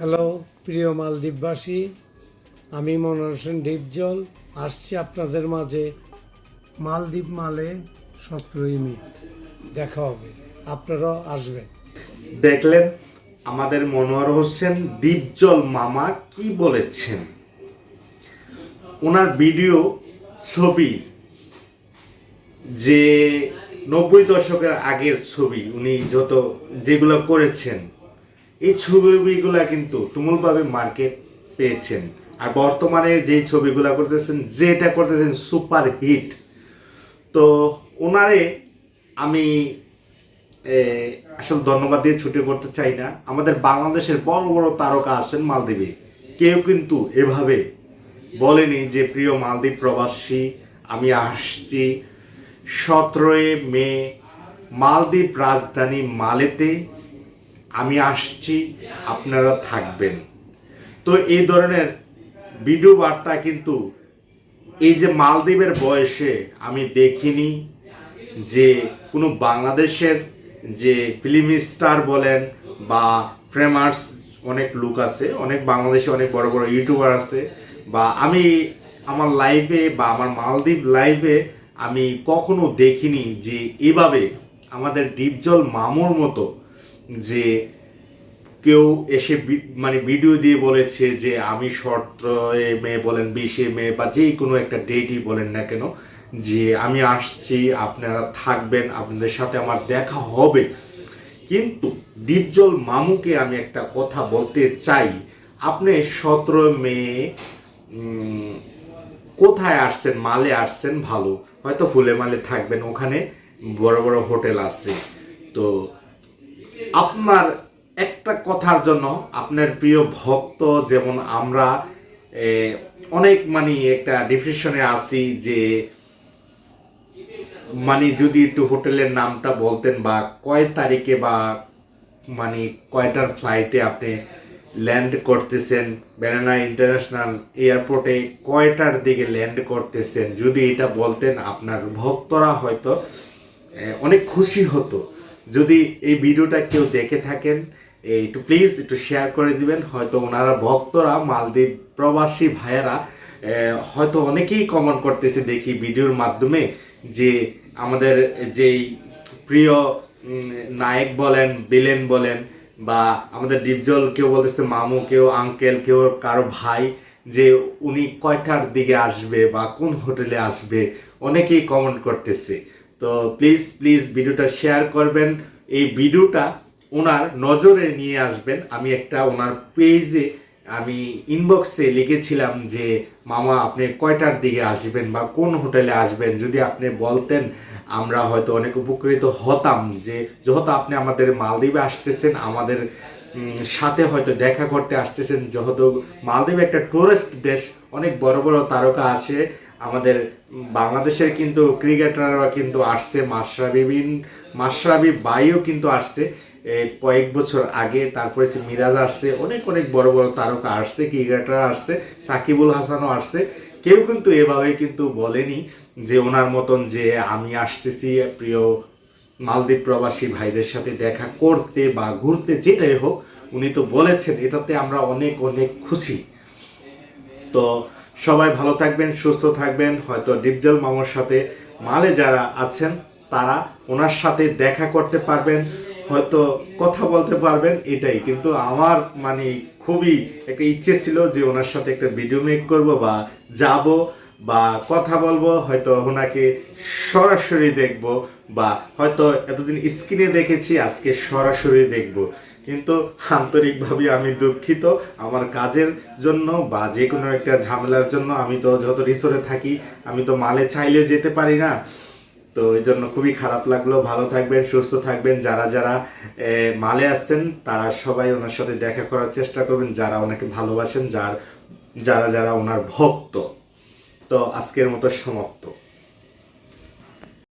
Hello প্রিয় মালদ্বীপবাসী, আমি মনোর হোসেন ডিপজল আসছি আপনাদের মাঝে মালদ্বীপ মালে সতেরোই মে, দেখা হবে, আপনারাও আসবেন। দেখলেন, আমাদের মনোয়ার হোসেন দীপজল মামা কি বলেছেন? ওনার ভিডিও, ছবি, যে নব্বই দশকের আগের ছবি, উনি যত যেগুলো করেছেন এই ছবিগুলা কিন্তু তুমুলভাবে মার্কেট পেয়েছেন। আর বর্তমানে যে ছবিগুলা করতেছেন, যেটা করতেছেন সুপার হিট তো ওনারে আমি আসলে ধন্যবাদ দিয়ে ছুটি করতে চাই না। আমাদের বাংলাদেশের বড় বড় তারকা আছেন মালদ্বীপে। কেউ কিন্তু এভাবে বলেনি যে, প্রিয় মালদ্বীপ প্রবাসী, আমি আসছি সতেরোই মে মালদ্বীপ রাজধানী মালেতে। আমি আসছি, আপনারা থাকবেন। তো এই ধরনের ভিডিও বার্তা কিন্তু এই যে মালদ্বীপের বয়সে আমি দেখিনি যে কোনো বাংলাদেশের যে ফিল্ম স্টার বলেন বা ফ্রেমার্স অনেক লোক আছে, অনেক বাংলাদেশে অনেক বড় বড় ইউটিউবার আছে, বা আমি আমার লাইফে বা আমার মালদ্বীপ লাইফে আমি কখনো দেখিনি যে এভাবে আমাদের ডিপজল মামুর মতো যে কেউ এসে মানে ভিডিও দিয়ে বলেছে যে আমি সতেরোই মে বলেন, বিশে মে বা যে কোনো একটা ডেটই বলেন না কেন, যে আমি আসছি, আপনারা থাকবেন, আপনাদের সাথে আমার দেখা হবে। কিন্তু দীপজল মামুকে আমি একটা কথা বলতে চাই। আপনি সতেরো মে কোথায় আসছেন, মালে আসছেন ভালো, হয়তো ফুলে মালে থাকবেন, ওখানে বড় বড় হোটেল আছে। তো আপনার একটা কথার জন্য আপনার প্রিয় ভক্ত যেমন আমরা অনেক মানে একটা ডিপ্রেশনে আছি যে মানে যদি একটু হোটেলের নামটা বলতেন বা কয় তারিখে বা মানে কয়টার ফ্লাইটে আপনি ল্যান্ড করতেছেন ব্যানানা ইন্টারন্যাশনাল এয়ারপোর্টে কয়টার দিকে ল্যান্ড করতেছেন, যদি এটা বলতেন আপনার ভক্তরা হয়তো অনেক খুশি হতো। যদি এই ভিডিওটা কেউ দেখে থাকেন, একটু প্লিজ একটু শেয়ার করে দিবেন। হয়তো ওনারা ভক্তরা, মালদ্বীপ প্রবাসী ভাইয়েরা হয়তো অনেকেই কমেন্ট করতেছে দেখি ভিডিওর মাধ্যমে যে আমাদের যেই প্রিয় নায়ক বলেন, বিলেন বলেন, বা আমাদের ডিপজল কেউ বলতেছে, মামু কেউ আঙ্কেল কেউ, কারও ভাই, যে উনি কয়টার দিকে আসবে বা কোন হোটেলে আসবে, অনেকেই কমেন্ট করতেছে। তো প্লিজ প্লিজ ভিডিওটা শেয়ার করবেন। এই ভিডিওটা ওনার নজরে নিয়ে আসবেন। আমি একটা ওনার পেজে আমি ইনবক্সে লিখেছিলাম যে, মামা, আপনি কয়টার দিকে আসবেন বা কোন হোটেলে আসবেন? যদি আপনি বলতেন, আমরা হয়তো অনেক উপকৃত হতাম যে, যেহেতু আপনি আমাদের মালদ্বীপে আসতেছেন, আমাদের সাথে হয়তো দেখা করতে আসতেছেন। যেহেতু মালদ্বীপ একটা টুরিস্ট দেশ, অনেক বড় বড় তারকা আসে আমাদের বাংলাদেশের কিন্তু ক্রিকেটাররা কিন্তু আসছে, মাশরাফি বিন, মাশরাফি বাইও কিন্তু আসছে। কয়েক বছর আগে তারপরে মিরাজ আসছে, অনেক অনেক বড় বড় তারকা আসছে ক্রিকেটার আসছে, সাকিবুল হাসানও আসছে। কেউ কিন্তু এভাবে কিন্তু বলেনি যে ওনার মতন যে আমি আসতেছি, প্রিয় মালদ্বীপ প্রবাসী ভাইদের সাথে দেখা করতে বা ঘুরতে যেটাই হোক, উনি তো বলেছেন, এটাতে আমরা অনেক অনেক খুশি। তো সবাই ভালো থাকবেন, সুস্থ থাকবেন। হয়তো ডিপজল মামার সাথে মালে যারা আছেন, তারা ওনার সাথে দেখা করতে পারবেন, হয়তো কথা বলতে পারবেন, এটাই। কিন্তু আমার মানে খুবই একটা ইচ্ছে ছিল যে ওনার সাথে একটা ভিডিও মেক করব বা যাব। বা কথা বলব, হয়তো ওনাকে সরাসরি দেখব বা হয়তো এতদিন স্ক্রিনে দেখেছি, আজকে সরাসরি দেখব। কিন্তু আন্তরিকভাবে আমি দুঃখিত। আমার কাজের জন্য বা যে কোনো একটা ঝামেলার জন্য আমি তো যত রিসোর্টে থাকি, আমি তো মালে চাইলেও যেতে পারি না। তো এই জন্য খুবই খারাপ লাগল। ভালো থাকবেন, সুস্থ থাকবেন। যারা যারা মালে আসছেন, তারা সবাই ওনার সাথে দেখা করার চেষ্টা করবেন। যারা ওনাকে ভালোবাসেন, যার, যারা যারা ওনার ভক্ত। তো আজকের মতো সমাপ্ত।